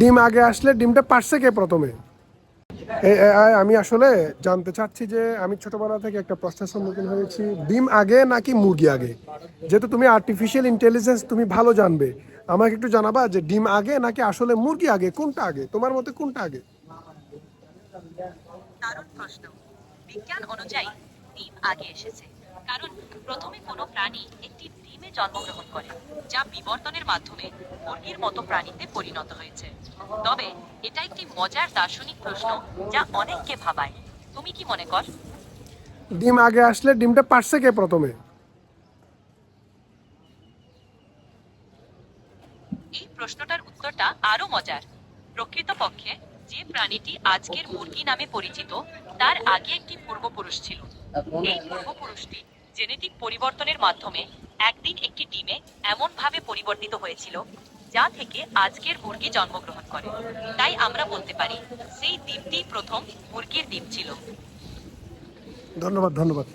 ডিম আগে আসলে ডিমটা পারছে কে প্রথমে? আমি আসলে জানতে চাচ্ছি যে আমি ছোটবেলা থেকে একটা প্রশ্নের সম্মুখীন হয়েছি, ডিম আগে নাকি মুরগি আগে? যেহেতু তুমি আর্টিফিশিয়াল ইন্টেলিজেন্স তুমি ভালো জানবে, আমাকে একটু জানাবা যে ডিম আগে নাকি আসলে মুরগি আগে? কোনটা আগে? তোমার মতে কোনটা আগে? বিজ্ঞান অনুযায়ী ডিম আগে এসেছে। কারণ প্রথমে কোনো প্রাণী একটি জন্মগ্রহণ করে যা বিবর্তনের মাধ্যমে মুরগির মতো প্রাণীতে পরিণত হয়েছে। তবে এটা একটি মজার দার্শনিক প্রশ্ন যা অনেককে ভাবায়। তুমি কি মনে কর? ডিম আগে আসলে ডিমটা পারছে কে প্রথমে? এই প্রশ্নটার উত্তরটা আরও মজার। প্রকৃতপক্ষে যে প্রাণীটি আজকের মুরগি নামে পরিচিত তার আগে একটি পূর্বপুরুষ ছিল। এই পূর্বপুরুষটি জেনেটিক পরিবর্তনের মাধ্যমে একদিন একটি ডিমে এমনভাবে পরিবর্তিত হয়েছিল যা থেকে আজকের মুরগি জন্মগ্রহণ করে। তাই আমরা বলতে পারি, সেই ডিমটি প্রথম মুরগির ডিম ছিল। ধন্যবাদ ধন্যবাদ।